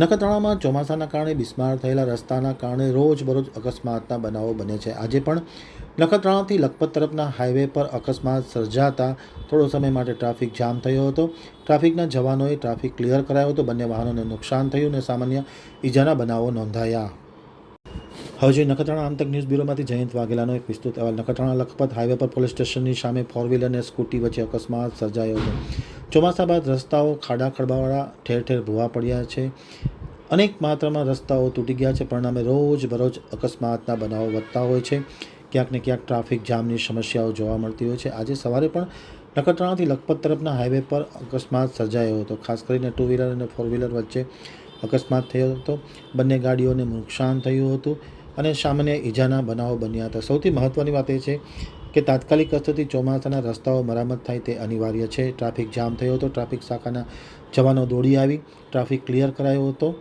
નખત્રાણામાં ચોમાસાના કારણે બિસ્માર થયેલા રસ્તાના કારણે રોજબરોજ અકસ્માતના બનાવો બને છે. આજે પણ નખત્રાણાથી લખપત તરફના હાઈવે પર અકસ્માત સર્જાતા થોડો સમય માટે ટ્રાફિક જામ થયો હતો. ટ્રાફિકના જવાનોએ ટ્રાફિક ક્લિયર કરાયો હતો. બંને વાહનોને નુકસાન થયું અને સામાન્ય ઈજાના બનાવો નોંધાયા. હજી નખત્રાણા આમતક ન્યૂઝ બ્યુરોમાંથી જયંત વાઘેલાનો એક વિસ્તૃત અહેવાલ. નખત્રાણા લખપત હાઈવે પર પોલીસ સ્ટેશનની સામે ફોર વ્હીલર અને સ્કૂટી વચ્ચે અકસ્માત સર્જાયો હતો. ચોમાસા બાદ રસ્તાઓ ખાડા ખડબાવાળા ઠેર ઠેર ભૂવા પડ્યા છે. અનેક માત્રામાં રસ્તાઓ તૂટી ગયા છે. પરિણામે રોજ બરોજ અકસ્માતના બનાવો વધતા હોય છે. ક્યાંક ને ક્યાંક ટ્રાફિક જામની સમસ્યાઓ જોવા મળતી હોય છે. આજે સવારે પણ નખત્રાણાથી લખપત તરફના હાઈવે પર અકસ્માત સર્જાયો હતો. ખાસ કરીને ટુ વ્હીલર અને ફોર વ્હીલર વચ્ચે અકસ્માત થયો હતો. બંને ગાડીઓને નુકસાન થયું હતું અને સામાન્ય ઈજાના બનાવો બન્યા હતા. સૌથી મહત્ત્વની વાત એ છે કે તાત્કાલિક અસરથી ચોમાસાના રસ્તાઓ મરામત થાય તે અનિવાર્ય છે. ટ્રાફિક જામ થયો હતો ટ્રાફિક શાખાના જવાનો દોડી આવી. ટ્રાફિક ક્લિયર કરાયો હતો.